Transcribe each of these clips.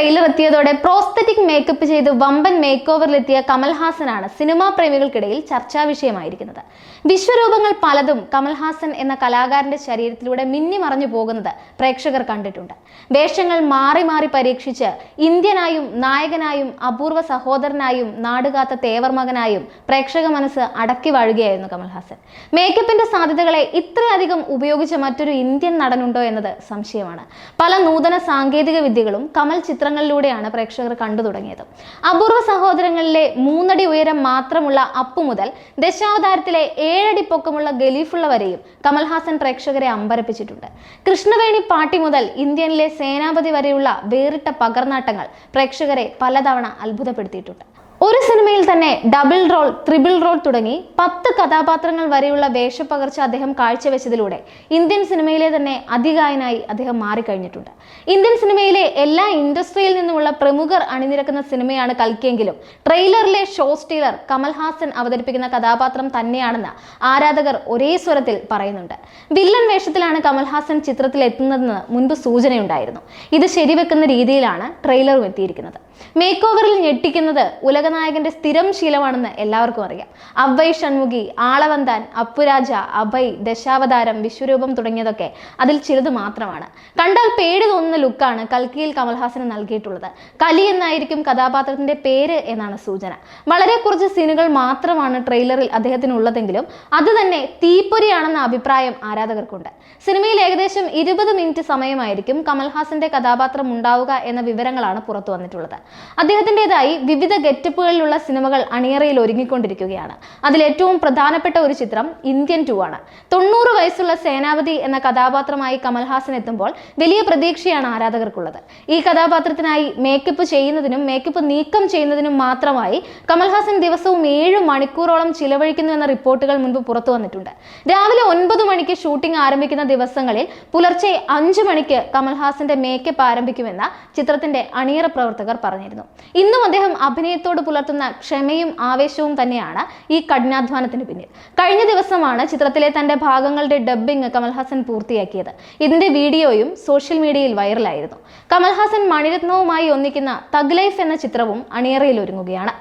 Trailer എത്തിയതോടെ prosthetic makeup ചെയ്ത് വമ്പൻ മേക്ക് ഓവറിലെത്തിയ കമൽഹാസനാണ് സിനിമാ പ്രേമികൾക്കിടയിൽ ചർച്ചാ വിഷയമായിരിക്കുന്നത്. വിശ്വരൂപങ്ങൾ പലതും കമൽഹാസൻ എന്ന കലാകാരന്റെ ശരീരത്തിലൂടെ മിന്നി മറഞ്ഞു പോകുന്നത് പ്രേക്ഷകർ കണ്ടിട്ടുണ്ട്. വേഷങ്ങൾ മാറി മാറി പരീക്ഷിച്ച് ഇന്ത്യനായും നായകനായും അപൂർവ സഹോദരനായും നാടുകാത്ത തേവർ മകനായും പ്രേക്ഷക മനസ്സ് അടക്കി വാഴുകയായിരുന്നു കമൽഹാസൻ. മേക്കപ്പിന്റെ സാധ്യതകളെ ഇത്രയധികം ഉപയോഗിച്ച മറ്റൊരു ഇന്ത്യൻ നടനുണ്ടോ എന്നത് സംശയമാണ്. പല നൂതന സാങ്കേതിക വിദ്യകളും കമൽ ചിത്രങ്ങളിലൂടെയാണ് പ്രേക്ഷകർ കണ്ടു തുടങ്ങിയത്. അപൂർവ സഹോദരങ്ങളിലെ മൂന്നടി ഉയരം മാത്രമുള്ള അപ്പു മുതൽ ദശാവതാരത്തിലെ ഏഴടി പൊക്കമുള്ള ഗലീഫുള്ള വരെയും കമൽഹാസൻ പ്രേക്ഷകരെ അമ്പരപ്പിച്ചിട്ടുണ്ട്. കൃഷ്ണവേണി പാട്ടി മുതൽ ഇന്ത്യനിലെ സേനാപതി വരെയുള്ള വേറിട്ട പകർനാട്ടങ്ങൾ പ്രേക്ഷകരെ പലതവണ അത്ഭുതപ്പെടുത്തിയിട്ടുണ്ട്. ഒരു സിനിമയിൽ തന്നെ ഡബിൾ റോൾ ത്രിബിൾ റോൾ തുടങ്ങി പത്ത് കഥാപാത്രങ്ങൾ വരെയുള്ള വേഷപ്പകർച്ച അദ്ദേഹം കാഴ്ചവെച്ചതിലൂടെ ഇന്ത്യൻ സിനിമയിലെ തന്നെ അധികായനായി അദ്ദേഹം മാറിക്കഴിഞ്ഞിട്ടുണ്ട്. ഇന്ത്യൻ സിനിമയിലെ എല്ലാ ഇൻഡസ്ട്രിയിൽ നിന്നുമുള്ള പ്രമുഖർ അണിനിരക്കുന്ന സിനിമയാണ് കൽക്കിയെങ്കിലും ട്രെയിലറിലെ ഷോ സ്റ്റീലർ കമൽഹാസൻ അവതരിപ്പിക്കുന്ന കഥാപാത്രം തന്നെയാണെന്ന് ആരാധകർ ഒരേ സ്വരത്തിൽ പറയുന്നുണ്ട്. വില്ലൻ വേഷത്തിലാണ് കമൽഹാസൻ ചിത്രത്തിൽ എത്തുന്നതെന്ന് മുൻപ് സൂചനയുണ്ടായിരുന്നു. ഇത് ശരിവെക്കുന്ന രീതിയിലാണ് ട്രെയിലറും എത്തിയിരിക്കുന്നത്. മേക്ക് ഓവറിൽ ഞെട്ടിക്കുന്നത് ഉലകനായകന്റെ സ്ഥിരം ശീലമാണെന്ന് എല്ലാവർക്കും അറിയാം. അവൈ ഷൺമുഖി ആളവന്താൻ അപ്പുരാജ അഭയ് ദശാവതാരം വിശ്വരൂപം തുടങ്ങിയതൊക്കെ അതിൽ ചിലത് മാത്രമാണ്. കണ്ടാൽ പേടി തോന്നുന്ന ലുക്കാണ് കൽക്കിയിൽ കമൽഹാസന് നൽകിയിട്ടുള്ളത്. കലി എന്നായിരിക്കും കഥാപാത്രത്തിന്റെ പേര് എന്നാണ് സൂചന. വളരെ കുറച്ച് സീനുകൾ മാത്രമാണ് ട്രെയിലറിൽ അദ്ദേഹത്തിനുള്ളതെങ്കിലും അത് തന്നെ തീപ്പൊരിയാണെന്ന അഭിപ്രായം ആരാധകർക്കുണ്ട്. സിനിമയിൽ ഏകദേശം ഇരുപത് മിനിറ്റ് സമയമായിരിക്കും കമൽഹാസന്റെ കഥാപാത്രം ഉണ്ടാവുക എന്ന വിവരങ്ങളാണ് പുറത്തു വന്നിട്ടുള്ളത്. അദ്ദേഹത്തിന്റെതായി വിവിധ ഗെറ്റപ്പുകളിലുള്ള സിനിമകൾ അണിയറയിൽ ഒരുങ്ങിക്കൊണ്ടിരിക്കുകയാണ്. അതിൽ ഏറ്റവും പ്രധാനപ്പെട്ട ഒരു ചിത്രം ഇന്ത്യൻ ടു ആണ്. തൊണ്ണൂറ് വയസ്സുള്ള സേനാപതി എന്ന കഥാപാത്രമായി കമൽഹാസൻ എത്തുമ്പോൾ വലിയ പ്രതീക്ഷയാണ് ആരാധകർക്കുള്ളത്. ഈ കഥാപാത്രത്തിനായി മേക്കപ്പ് ചെയ്യുന്നതിനും മേക്കപ്പ് നീക്കം ചെയ്യുന്നതിനും മാത്രമായി കമൽഹാസൻ ദിവസവും ഏഴ് മണിക്കൂറോളം ചിലവഴിക്കുന്നു എന്ന റിപ്പോർട്ടുകൾ മുൻപ് പുറത്തു വന്നിട്ടുണ്ട്. രാവിലെ ഒൻപത് മണിക്ക് ഷൂട്ടിംഗ് ആരംഭിക്കുന്ന ദിവസങ്ങളിൽ പുലർച്ചെ അഞ്ചു മണിക്ക് കമൽഹാസന്റെ മേക്കപ്പ് ആരംഭിക്കുമെന്ന ചിത്രത്തിന്റെ അണിയറ പ്രവർത്തകർ പറഞ്ഞിരുന്നു. ഇന്നും അദ്ദേഹം അഭിനയത്തോട് പുലർത്തുന്ന ക്ഷമയും ആവേശവും തന്നെയാണ് ഈ കഠിനാധ്വാനത്തിന് പിന്നിൽ. കഴിഞ്ഞ ദിവസമാണ് ചിത്രത്തിലെ തന്റെ ഭാഗങ്ങളുടെ ഡബ്ബിംഗ് കമൽഹാസൻ പൂർത്തിയാക്കിയത്. ഇതിന്റെ വീഡിയോയും സോഷ്യൽ മീഡിയയിൽ വൈറലായിരുന്നു കമൽഹാസൻ മണിരത്നവുമായി ഒന്നിക്കുന്ന തഗ് ലൈഫ് എന്ന ചിത്രവും അണിയറയിൽ ഒരുങ്ങുകയാണ്.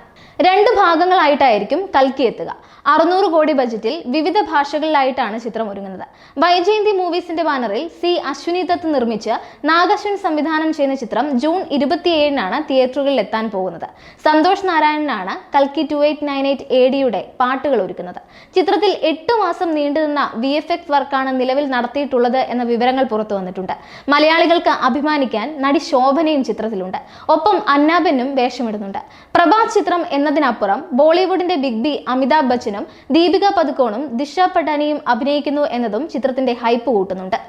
രണ്ട് ഭാഗങ്ങളായിട്ടായിരിക്കും കൽക്കി എത്തുക. അറുന്നൂറ് കോടി ബജറ്റിൽ വിവിധ ഭാഷകളിലായിട്ടാണ് ചിത്രം ഒരുങ്ങുന്നത്. വൈജയന്തി മൂവീസിന്റെ ബാനറിൽ സി അശ്വിനി ദത്ത് നിർമ്മിച്ച് നാഗശ്വൻ സംവിധാനം ചെയ്യുന്ന ചിത്രം ജൂൺ ഇരുപത്തിയേഴിനാണ് തിയേറ്ററുകളിൽ എത്താൻ പോകുന്നത്. സന്തോഷ് നാരായണനാണ് കൽക്കി two eight nine eight A ഡിയുടെ പാട്ടുകൾ ഒരുക്കുന്നത്. ചിത്രത്തിൽ എട്ട് മാസം നീണ്ടുനിന്ന വി എഫ് എക്സ് വർക്കാണ് നിലവിൽ നടത്തിയിട്ടുള്ളത് എന്ന വിവരങ്ങൾ പുറത്തു വന്നിട്ടുണ്ട്. മലയാളികൾക്ക് അഭിമാനിക്കാൻ നടി ശോഭനയും ചിത്രത്തിലുണ്ട്. ഒപ്പം അന്നാബെന്നും വേഷമിടുന്നുണ്ട്. പ്രഭാ ചിത്രം എന്നതിനപ്പുറം ബോളിവുഡിന്റെ ബിഗ് ബി അമിതാഭ് ബച്ചനും ദീപിക പതുക്കോണും ദിശ പട്ടാനിയും അഭിനയിക്കുന്നു എന്നതും ചിത്രത്തിന്റെ ഹൈപ്പ് കൂട്ടുന്നുണ്ട്.